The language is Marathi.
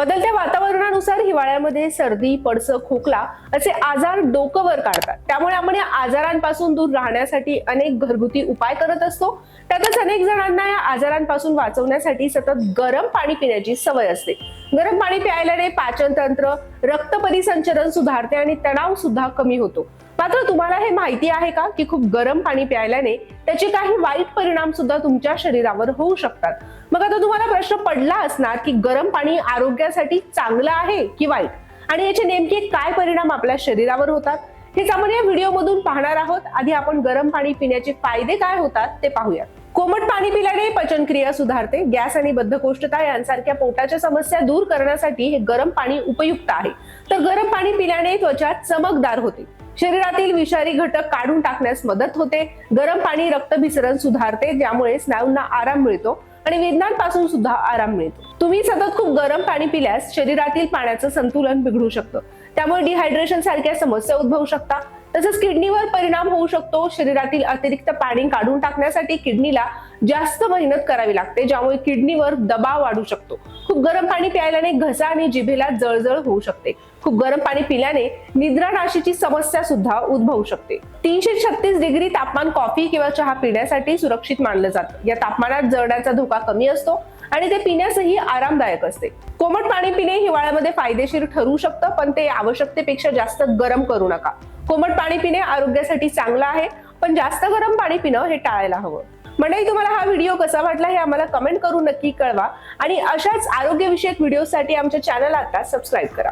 बदलत्या वातावरणानुसार हिवाळ्यामध्ये सर्दी पडसं खोकला असे आजार डोकं वर काढतात. त्यामुळे आपण या आजारांपासून दूर राहण्यासाठी अनेक घरगुती उपाय करत असतो. त्यातच अनेक जणांना या आजारांपासून वाचवण्यासाठी सतत गरम पाणी पिण्याची सवय असते. गरम पाणी प्यायल्याने पाचन तंत्र रक्त परिसंचरण सुधारते आणि तणाव सुद्धा कमी होतो. मात्र तुम्हाला हे माहिती आहे का की खूप गरम पाणी प्यायल्याने त्याचे काही वाईट परिणाम सुद्धा तुमच्या शरीरावर होऊ शकतात? मग आता तुम्हाला प्रश्न पडला असणार की गरम पाणी आरोग्यासाठी चांगलं आहे की वाईट? आणि याचे नेमके काय परिणाम आपल्या शरीरावर होतात? हेच आपण या व्हिडिओमधून पाहणार आहोत. आधी आपण गरम पाणी पिण्याचे फायदे काय होतात ते पाहूया. कोमट पाणी पिल्याने पचनक्रिया सुधारते. गॅस आणि बद्धकोष्ठता यांसारख्या पोटाच्या समस्या दूर करण्यासाठी हे गरम पाणी उपयुक्त आहे. तर गरम पाणी पिल्याने त्वचा चमकदार होते. शरीरातील विषारी घटक काढून टाकण्यास मदत होते. गरम पाणी रक्तभिसरण सुधारते ज्यामुळे स्नायूंना आराम मिळतो आणि वेदनांपासून सुद्धा आराम मिळतो. तुम्ही सतत खूप गरम पाणी पिल्यास शरीरातील पाण्याचं संतुलन बिघडू शकतं. त्यामुळे डिहायड्रेशन सारख्या समस्या उद्भवू शकतात. तसंच किडनीवर परिणाम होऊ शकतो. शरीरातील अतिरिक्त पाणी काढून टाकण्यासाठी किडनीला जास्त मेहनत करावी लागते ज्यामुळे किडनीवर दबाव वाढू शकतो. खूप गरम पाणी प्यायल्याने घसा आणि जिभेला जळजळ होऊ शकते. खूप गरम पाणी पिल्याने निद्रानाशीची समस्या सुद्धा उद्भवू शकते. तीनशे छत्तीस डिग्री तापमान कॉफी किंवा चहा पिण्यासाठी सुरक्षित मानलं जातं. या तापमानात जळण्याचा धोका कमी असतो. आणि ते पिण्यासही आरामदायक असते. कोमट पाणी पिणे हिवाळ्यामध्ये फायदेशीर ठरू शकतं पण ते आवश्यकतेपेक्षा जास्त गरम करू नका. कोमट पाणी पिणे आरोग्यासाठी चांगलं आहे पण जास्त गरम पाणी पिणं हे टाळायला हवं. मंडळी तुम्हाला हा व्हिडिओ कसा वाटला हे आम्हाला कमेंट करून नक्की कळवा. आणि अशाच आरोग्यविषयक व्हिडिओसाठी आमच्या चॅनल आता सबस्क्राईब करा.